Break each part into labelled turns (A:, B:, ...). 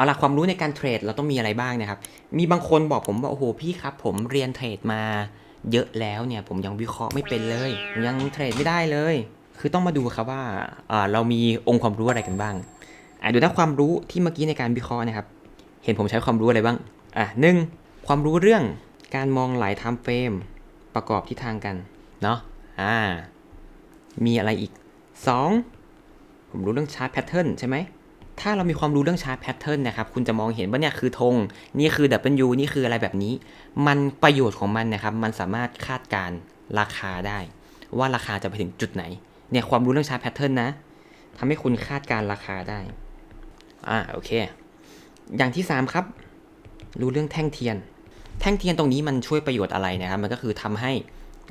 A: เอาละความรู้ในการเทรดเราต้องมีอะไรบ้างนะครับ มีบางคนบอกผมว่าโอ้โหพี่ครับ ผมเรียนเทรดมาเยอะแล้วเนี่ย ผมยังวิเคราะห์ไม่เป็นเลย ยังเทรดไม่ได้เลย คือต้องมาดูครับว่าอ่าเรามีองค์ความรู้อะไรกันบ้างอะดูนะความรู้ที่เมื่อกี้ในการวิเคราะห์นะครับ เห็นผมใช้ความรู้อะไรบ้างอะหนึ่งความรู้เรื่องการมองหลายไทม์เฟรมประกอบทิศทางกันเนาะอ่ามีอะไรอีก 2. ผมรู้เรื่องชาร์ตแพทเทิร์นใช่ไหม ถ้าเรามีความรู้เรื่องชาร์ตแพทเทิร์นนะครับ คุณจะมองเห็นว่าเนี่ยคือธง นี่คือ W นี่คืออะไรแบบนี้ มันประโยชน์ของมันนะครับ มันสามารถคาดการราคาได้ ว่าราคาจะไปถึงจุดไหน เนี่ยความรู้เรื่องชาร์ตแพทเทิร์นนะทำให้คุณคาดการราคาได้ อ่าโอเค อย่างที่ 3 ครับ รู้เรื่องแท่งเทียน แท่งเทียนตรงนี้มันช่วยประโยชน์อะไรนะครับ มันก็คือทำให้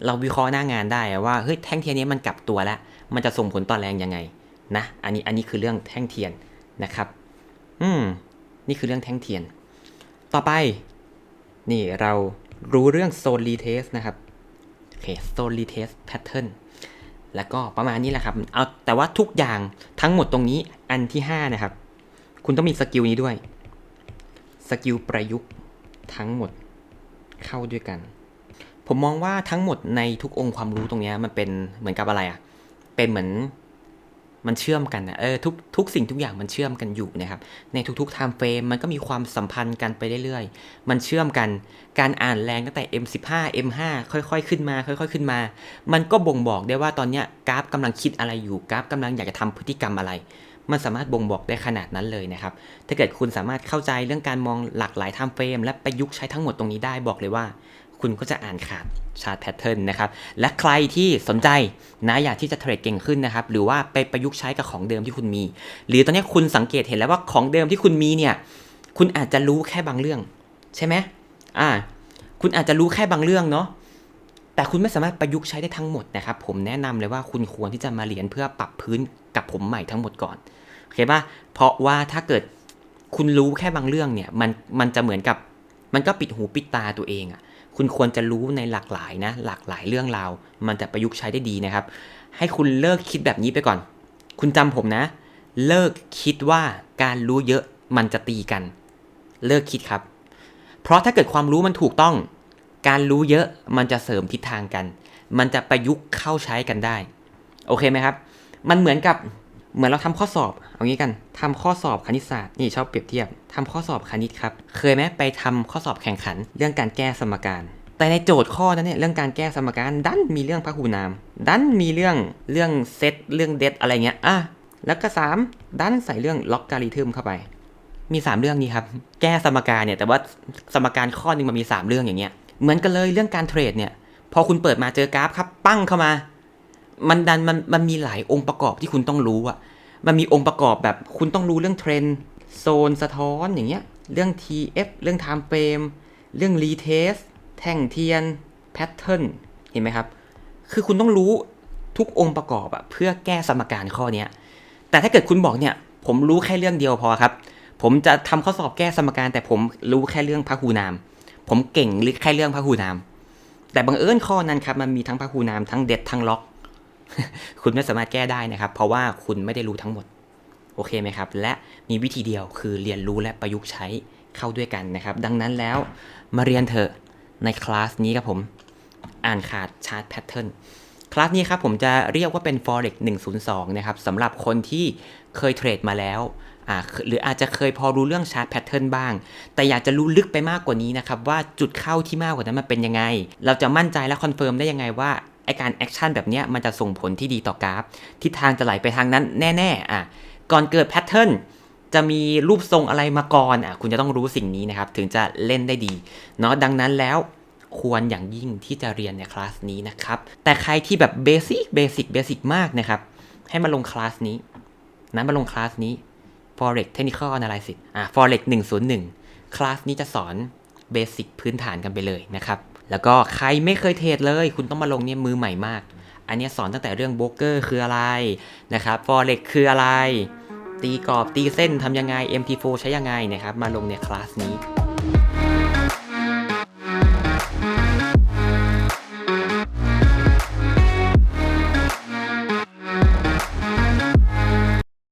A: เราวิเคราะห์หน้างานได้ว่าเฮ้ยแท่งเทียนนี้มันกลับตัวแล้ว มันจะส่งผลต่อแรงยังไงนะ อันนี้อันนี้คือเรื่องแท่งเทียน นะครับ อืม นี่คือเรื่องแท่งเทียน ต่อไป นี่เรารู้เรื่องโซนรีเทสนะครับ โอเคโซนรีเทสแพทเทิร์นแล้วก็ประมาณนี้แหละครับ เอาแต่ว่าทุกอย่างทั้งหมดตรงนี้อันที่ 5 นะครับ คุณต้องมีสกิลนี้ด้วย สกิลประยุกต์ทั้งหมดเข้าด้วยกัน ผมมองว่าทั้งหมดในทุกองค์ความรู้ตรงนี้มันเป็นเหมือนกับอะไรอะ่ะ เป็นเหมือน มันเชื่อมกันนะเออทุกทุกสิ่งทุกอย่างมันเชื่อมกันอยู่นะครับ ในทุกๆ time frame มันก็มีความสัมพันธ์กันไปเรื่อยๆ มันเชื่อมกัน การอ่านแรงตั้งแต่ M15 M5 ค่อยๆ ขึ้นมา ค่อยๆ ขึ้นมา มันก็บ่งบอกได้ว่าตอนเนี้ยกราฟกำลังคิดอะไรอยู่ กราฟกำลังอยากจะทำพฤติกรรมอะไร มันสามารถบ่งบอกได้ขนาดนั้นเลยนะครับ ถ้าเกิดคุณสามารถเข้าใจเรื่องการมองหลากหลาย time frame และประยุกต์ใช้ทั้งหมดตรงนี้ได้บอกเลยว่า คุณก็จะอ่านขาดชาร์ตแพทเทิร์นนะครับ และใครที่สนใจนะอยากที่จะเทรดเก่งขึ้นนะครับ หรือว่าไปประยุกต์ใช้กับของเดิมที่คุณมี หรือตอนนี้คุณสังเกตเห็นแล้วว่าของเดิมที่คุณมีเนี่ย คุณอาจจะรู้แค่บางเรื่อง ใช่ไหมอ่า คุณอาจจะรู้แค่บางเรื่องเนาะ แต่คุณไม่สามารถประยุกต์ใช้ได้ทั้งหมดนะครับ ผมแนะนำเลยว่าคุณควรที่จะมาเรียนเพื่อปรับพื้นกับผมใหม่ทั้งหมดก่อน โอเคป่ะเพราะว่าถ้าเกิดคุณรู้แค่บางเรื่องเนี่ย มัน มันจะเหมือนกับ มันก็ปิดหูปิดตาตัวเองอะ่ะ คุณควรจะรู้ในหลากหลายนะ หลากหลายเรื่องราว มันจะประยุกต์ใช้ได้ดีนะครับ ให้คุณเลิกคิดแบบนี้ไปก่อน คุณจำผมนะ เลิกคิดว่าการรู้เยอะมันจะตีกัน เลิกคิดครับ เพราะถ้าเกิดความรู้มันถูกต้อง การรู้เยอะมันจะเสริมทิศทางกัน มันจะประยุกต์เข้าใช้กันได้ โอเคไหมครับ มันเหมือนกับ เหมือนเราทำข้อสอบเอางี้กันทำข้อสอบคณิตศาสตร์นี่ชอบเปรียบเทียบทำข้อสอบคณิตครับ เคยไหมไปทำข้อสอบแข่งขัน เรื่องการแก้สมการ แต่ในโจทย์ข้อนั้นเนี่ยเรื่องการแก้สมการดันมีเรื่องพหูนาม ดันมีเรื่องเรื่องเซตเรื่องเดตอะไรเงี้ยอะแล้วก็สามดันใส่เรื่องล็อกการิทึมเข้าไป มี 3 เรื่องนี้ครับ แก้สมการเนี่ย แต่ว่าสมการข้อนึงมันมี 3 เรื่องอย่างเงี้ย เหมือนกันเลยเรื่องการเทรดเนี่ย พอคุณเปิดมาเจอกราฟครับ ปั้งเข้ามา มันดันมันมันมีหลายองค์ประกอบที่คุณต้องรู้อะมันมีองค์ประกอบแบบคุณต้องรู้เรื่องเทรนด์โซนสะท้อนอย่างเงี้ย เรื่อง TF เรื่อง Time Frame เรื่อง Retest แท่งเทียน Pattern เห็นไหมครับ คือคุณต้องรู้ทุกองค์ประกอบอะเพื่อแก้สมการข้อเนี้ยแต่ถ้าเกิดคุณบอกเนี่ย ผมรู้แค่เรื่องเดียวพอครับ ผมจะทำข้อสอบแก้สมการ แต่ผมรู้แค่เรื่องพหูนาม ผมเก่งหรือแค่เรื่องพหูนาม แต่บังเอิญข้อนั้นครับมันมีทั้งพหูนามทั้งเด็ดทั้งล็อก คุณไม่สามารถแก้ได้นะครับ เพราะว่าคุณไม่ได้รู้ทั้งหมด โอเคไหมครับ และมีวิธีเดียวคือเรียนรู้และประยุกต์ใช้เข้าด้วยกันนะครับ ดังนั้นแล้วมาเรียนเถอะในคลาสนี้ครับผม อ่านขาดชาร์ตแพทเทิร์นคลาสนี้ครับผมจะเรียกว่าเป็น forex 102 นะครับสำหรับคนที่เคยเทรดมาแล้วหรืออาจจะเคยพอรู้เรื่องชาร์ตแพทเทิร์นบ้าง แต่อยากจะรู้ลึกไปมากกว่านี้นะครับ ว่าจุดเข้าที่มากกว่านั้นมันเป็นยังไง เราจะมั่นใจและคอนเฟิร์มได้ยังไงว่า ไอการแอคชั่นแบบนี้มันจะส่งผลที่ดีต่อกราฟ ทิศทางจะไหลไปทางนั้นแน่ๆอะก่อนเกิดแพทเทิร์นจะมีรูปทรงอะไรมาก่อนอะคุณจะต้องรู้สิ่งนี้นะครับ ถึงจะเล่นได้ดีเนาะดังนั้นแล้วควรอย่างยิ่งที่จะเรียนในคลาสนี้นะครับ แต่ใครที่แบบเบสิกเบสิกเบสิกมากนะครับ ให้มาลงคลาสนี้ นั้นมาลงคลาสนี้ forex technical analysis อะ forex 101 คลาสนี้จะสอนเบสิกพื้นฐานกันไปเลยนะครับ แล้วก็ใครไม่เคยเทรดเลย คุณต้องมาลงเนี่ยมือใหม่มาก อันเนี้ยสอนตั้งแต่เรื่องโบรกเกอร์คืออะไรนะครับฟอเร็กคืออะไร ตีกรอบตีเส้นทำยังไง MT4 ใช้ยังไงนะครับมาลงในคลาสนี้